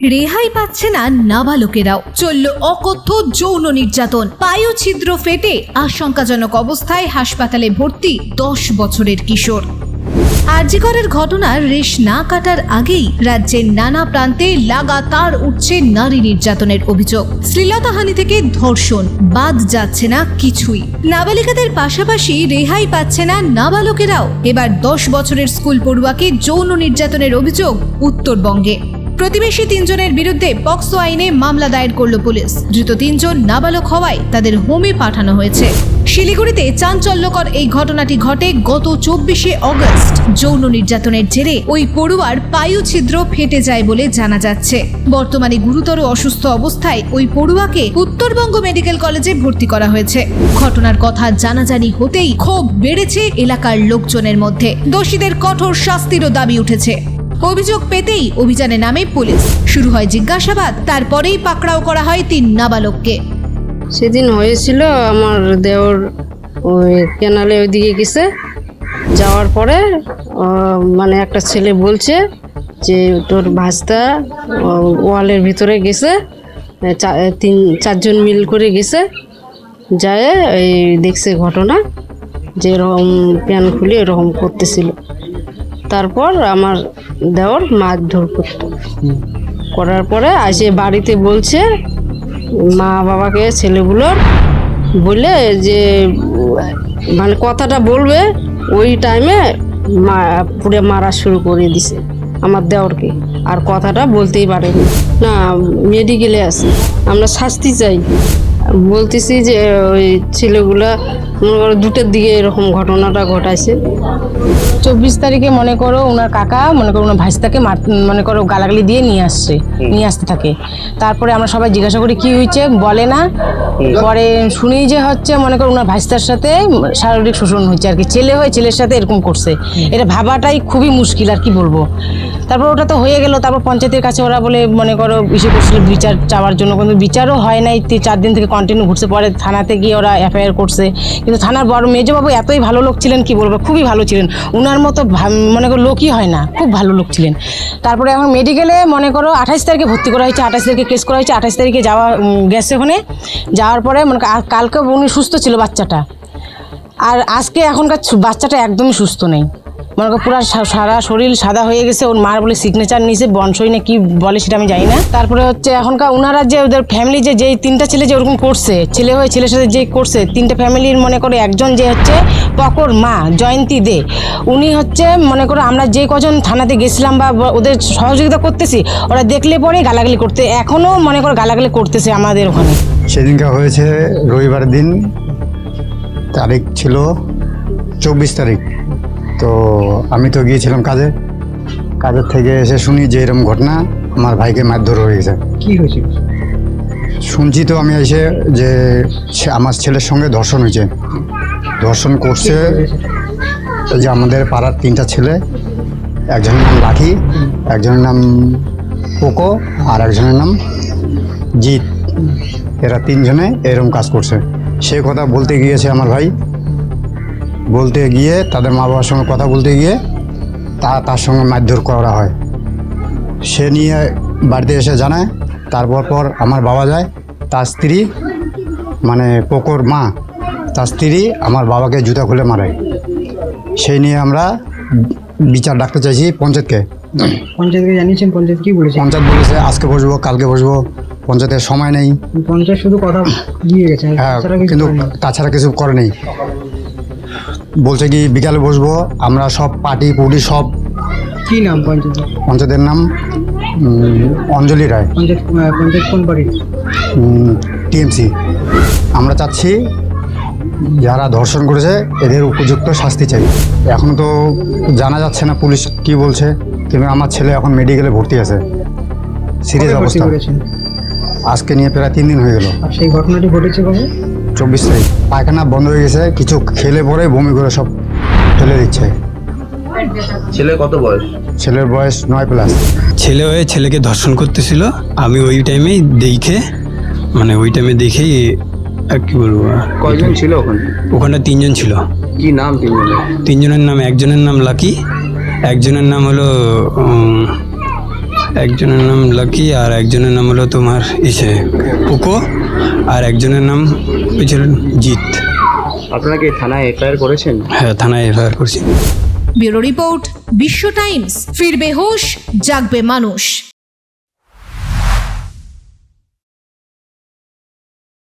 রেহাই পাচ্ছে না নাবালকেরাও। চলল অকথ্য যৌন নির্যাতন। পায়ু ছিদ্র ফেটে আশঙ্কাজনক অবস্থায় হাসপাতালে ভর্তি দশ বছরের কিশোর। আরজিকরের ঘটনার রেশ না কাটার আগেই রাজ্যের নানা প্রান্তে লাগাতার উঠছে নারী নির্যাতনের অভিযোগ। শ্লীলতাহানি থেকে ধর্ষণ, বাদ যাচ্ছে না কিছুই। নাবালিকাদের পাশাপাশি রেহাই পাচ্ছে না নাবালকেরাও। এবার দশ বছরের স্কুল পড়ুয়াকে যৌন নির্যাতনের অভিযোগ উত্তরবঙ্গে। প্রতিবেশী তিনজনের বিরুদ্ধে পক্সো আইনে মামলা দায়ের করল পুলিশ। ধৃত তিনজন নাবালক হওয়ায় তাদের হোমে পাঠানো হয়েছে। শিলিগুড়িতে চাঞ্চল্যকর এই ঘটনাটি ঘটে গত চব্বিশে অগস্ট। যৌন নির্যাতনের জেরে ওই পড়ুয়ার পায়ু ছিদ্র ফেটে যায় বলে জানা যাচ্ছে। বর্তমানে গুরুতর অসুস্থ অবস্থায় ওই পড়ুয়াকে উত্তরবঙ্গ মেডিকেল কলেজে ভর্তি করা হয়েছে। ঘটনার কথা জানাজানি হতেই ক্ষোভ বেড়েছে এলাকার লোকজনের মধ্যে। দোষীদের কঠোর শাস্তিরও দাবি উঠেছে। অভিযোগ পেতেই অভিযানে নামে পুলিশ। শুরু হয় জিজ্ঞাসাবাদ, তারপরেই পাকড়াও করা হয় তিন নাবালককে। সেদিন হয়েছিল আমার দেওর ওই কেনালে ওইদিকে গেছে। যাওয়ার পরে মানে একটা ছেলে বলছে যে, তোর ভাস্তা ওয়ালের ভিতরে গেছে। তিন, চারজন মিল করে গেছে। যায়, এই দেখছে ঘটনা, যে এরকম প্যান খুলে এরকম করতেছিল। তারপর আমার দেওর মারধর করতো। করার পরে আসে বাড়িতে বলছে মা বাবাকে ছেলেগুলোর বলে যে মানে কথাটা বলবে ওই টাইমে মা পুরে মারা শুরু করে দিছে আমার দেওরকে। আর কথাটা বলতেই পারেনি। না মেডিকেলে আছে। আমরা শাস্তি চাই। বলতেছি যে ওই ছেলেগুলা মনে করো দুটোর দিকে এরকম ঘটনাটা ঘটাইছে। চব্বিশ তারিখে মনে করো ওনার কাকা মনে করো ওনার ভাইস্তাকে মনে করো গালাগালি দিয়ে নিয়ে আসছে নিয়ে আসতে থাকে। তারপরে আমরা সবাই জিজ্ঞাসা করি কি হয়েছে বলে না। পরে শুনি যে হচ্ছে মনে করো ওনার ভাইস্তার সাথে শারীরিক শোষণ হচ্ছে আর কি। ছেলে হয়ে ছেলের সাথে এরকম করছে। এটা ভাবাটাই খুবই মুশকিল আর কি বলব। তারপর ওটা তো হয়ে গেল। তারপর পঞ্চায়েতের কাছে ওরা বলে মনে করো ইসে করছিল বিচার চাওয়ার জন্য। কিন্তু বিচারও হয় নাই। চার দিন থেকে কন্টিনিউ ঘুরছে। পরে থানাতে গিয়ে ওরা এফআইআর করছে। কিন্তু থানার বড় মেজবাবু এতই ভালো লোক ছিলেন, কি বলব, খুবই ভালো ছিলেন। উনার মতো মনে করো লোকই হয় না, খুব ভালো লোক ছিলেন। তারপরে এখন মেডিকেলে মনে করো আঠাশ তারিখে ভর্তি করা হয়েছে আঠাশ তারিখে কেস করা হয়েছে আঠাশ তারিখে যাওয়া গেছে ওখানে। যাওয়ার পরে মনে কালকে উনি সুস্থ ছিল বাচ্চাটা। আর আজকে এখনকার বাচ্চাটা একদমই সুস্থ নেই। মনে করো পুরো সারা শরীর সাদা হয়ে গেছে, ওর মার বলে সিগনেচার নিয়েছে, বনসই না কি বলে সেটা আমি জানি না। তারপরে হচ্ছে এখনকার ওনারা যে ওদের ফ্যামিলি যে যেই তিনটা ছেলে যে ওরকম করছে, ছেলে হয়ে ছেলের সাথে যে করছে, তিনটা ফ্যামিলির মনে করো একজন যে হচ্ছে পকর মা, জয়ন্তী দে, উনি হচ্ছে মনে করো আমরা যে কজন থানাতে গেছিলাম বা ওদের সহযোগিতা করতেছি, ওরা দেখলে পরে গালাগালি করতে এখনও মনে করো গালাগালি করতেছে আমাদের ওখানে। সেদিনকে হয়েছে রবিবার দিন, তারিখ ছিল চব্বিশ তারিখ। তো আমি তো গিয়েছিলাম কাজে। কাজের থেকে এসে শুনি যে এরকম ঘটনা আমার ভাইকে মারধর হয়ে গেছে। কি হয়েছিল? শুনছি তো আমি এসে যে ছে- আমার ছেলের সঙ্গে ধর্ষণ হয়েছে। ধর্ষণ করছে যে আমাদের পাড়ার তিনটা ছেলে একজনের নাম লাকি একজনের নাম পোকো আর একজনের নাম জিৎ। এরা তিনজনে এরকম কাজ করছে। সে কথা বলতে গিয়েছে আমার ভাই। বলতে গিয়ে তাদের মা বাবার সঙ্গে কথা বলতে গিয়ে তা তার সঙ্গে মারধর করা হয়। সে নিয়ে বাড়িতে এসে জানায় তারপর পর আমার বাবা যায় তার স্ত্রী মানে পোকর মা তার স্ত্রী আমার বাবাকে জুতা খুলে মারে। সেই নিয়ে আমরা বিচার ডাকতে চাইছি পঞ্চায়েতকে। পঞ্চায়েতকে জানিয়েছেন পঞ্চায়েত কি বলেছে? পঞ্চায়েত বলেছে আজকে বসবো কালকে বসবো পঞ্চায়েতের সময় নেই। পঞ্চায়েত শুধু কথা দিয়ে গেছে হ্যাঁ কিন্তু তাছাড়া কিছু করে নেই বলছে কি বিকালে বসবো আমরা সব পার্টি পুটি সব কি নাম পঞ্চায়েত পঞ্চায়েতের নাম অঞ্জলি রায়। পঞ্চায়েত কোন পার্টির? টিএমসি। আমরা চাচ্ছি যারা ধর্ষণ করেছে এদের উপযুক্ত শাস্তি চাই। এখন তো জানা যাচ্ছে না পুলিশ কি বলছে কিন্তু আমার ছেলে এখন মেডিকেলে ভর্তি আছে। সিরিয়াস অবস্থা। আজকে নিয়ে প্রায় তিন দিন হয়ে গেল। সেই ঘটনাটি ঘটেছে কবে? চব্বিশ তারিখ। পায়খানা বন্ধ হয়ে গেছে কিছু খেলে পরে বমি করে সব ফেলে দিচ্ছে। ছেলে কত বয়স? ছেলের বয়স নয় প্লাস ছেলে হয়ে ছেলেকে ধর্ষণ করতেছিল। আমি ওই টাইমেই দেখে মানে ওই টাইমে দেখেই আর কি বলব? কয়জন ছিল ওখানে? ওখানে তিনজন ছিল। কি নাম তিনজনের? তিনজনের নাম একজনের নাম লাকি একজনের নাম হলো একজনের নাম লাকি আর একজনের নাম হলো তোমার ইসে পুকো আর একজনের নাম হয়েছিল জিৎ। আপনাকে কি থানায় এফআইআর করেছেন? হ্যাঁ থানায় এফআইআর করছি। ব্যুরো রিপোর্ট বিশ্ব টাইমস ফিরবে হোশ জাগবে মানুষ।